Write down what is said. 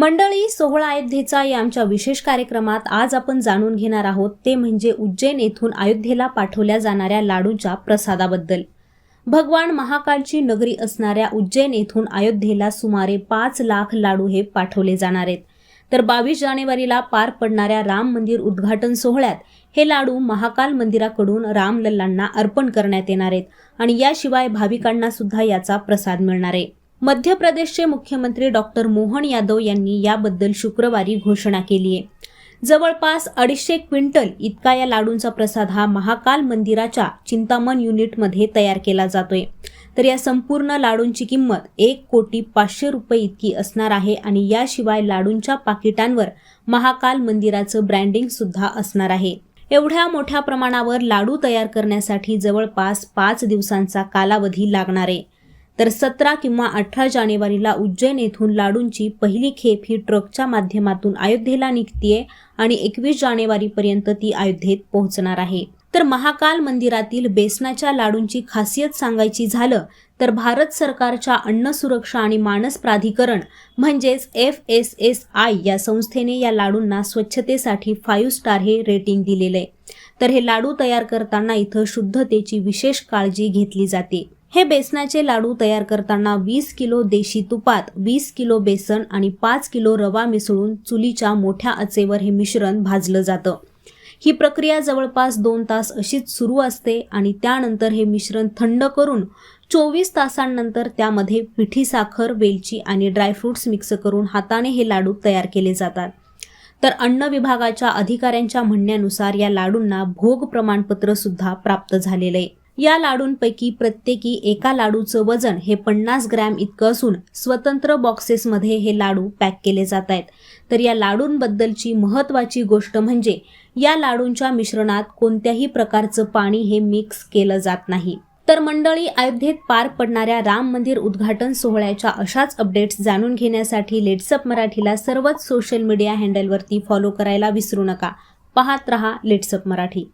मंडळी सोहळा अयोध्येचा या आमच्या विशेष कार्यक्रमात आज आपण जाणून घेणार आहोत ते म्हणजे उज्जैन येथून अयोध्येला पाठवल्या जाणाऱ्या लाडूच्या प्रसादाबद्दल. भगवान महाकालची नगरी असणाऱ्या उज्जैन येथून अयोध्येला सुमारे पाच लाख लाडू हे पाठवले जाणार आहेत. तर बावीस जानेवारीला पार पडणाऱ्या राम मंदिर उद्घाटन सोहळ्यात हे लाडू महाकाल मंदिराकडून रामलल्लांना अर्पण करण्यात येणार आहेत आणि याशिवाय भाविकांना सुद्धा याचा प्रसाद मिळणार आहे. मध्य प्रदेशचे मुख्यमंत्री डॉक्टर मोहन यादव यांनी याबद्दल शुक्रवारी घोषणा केली आहे. जवळपास अडीचशे क्विंटल इतका या लाडूंचा प्रसाद हा महाकाल मंदिराच्या चिंतामण युनिटमध्ये तयार केला जातोय. तर या संपूर्ण लाडूंची किंमत एक कोटी पाचशे रुपये इतकी असणार आहे आणि याशिवाय लाडूंच्या पाकिटांवर महाकाल मंदिराचं ब्रँडिंग सुद्धा असणार आहे. एवढ्या मोठ्या प्रमाणावर लाडू तयार करण्यासाठी जवळपास पाच दिवसांचा कालावधी लागणार आहे. तर सतरा किंवा अठरा जानेवारीला उज्जैन येथून लाडूंची पहिली खेप ही ट्रकच्या माध्यमातून अयोध्येला निघतीये आणि एकवीस जानेवारीपर्यंत ती अयोध्येत पोहोचणार आहे. तर महाकाल मंदिरातील बेसनाच्या लाडूंची खासियत सांगायची झालं तर भारत सरकारच्या अन्न सुरक्षा आणि मानस प्राधिकरण म्हणजेच एफ एस एस आय या संस्थेने या लाडूंना स्वच्छतेसाठी फाईव्ह स्टार हे रेटिंग दिलेलं आहे तर हे लाडू तयार करताना इथं शुद्धतेची विशेष काळजी घेतली जाते. हे बेसनाचे लाडू तयार करताना वीस किलो देशी तुपात वीस किलो बेसन आणि पाच किलो रवा मिसळून चुलीच्या मोठ्या आचेवर हे मिश्रण भाजलं जातं. ही प्रक्रिया जवळपास दोन तास अशीच सुरू असते आणि त्यानंतर हे मिश्रण थंड करून चोवीस तासांनंतर त्यामध्ये पिठी साखर वेलची आणि ड्रायफ्रुट्स मिक्स करून हाताने हे लाडू तयार केले जातात. तर अन्न विभागाच्या अधिकाऱ्यांच्या म्हणण्यानुसार या लाडूंना भोग प्रमाणपत्र सुद्धा प्राप्त झालेलं आहे. या लाडूंपैकी प्रत्येकी एका लाडूचं वजन हे पन्नास ग्रॅम इतकं असून स्वतंत्र बॉक्सेसमध्ये हे लाडू पॅक केले जात आहेत. तर या लाडूंबद्दलची महत्त्वाची गोष्ट म्हणजे या लाडूंच्या मिश्रणात कोणत्याही प्रकारचं पाणी हे मिक्स केलं जात नाही. तर मंडळी अयोध्येत पार पडणाऱ्या राम मंदिर उद्घाटन सोहळ्याच्या अशाच अपडेट्स जाणून घेण्यासाठी लेट्सअप मराठीला सर्वच सोशल मीडिया हँडलवरती फॉलो करायला विसरू नका. पाहत रहा लेट्सअप मराठी.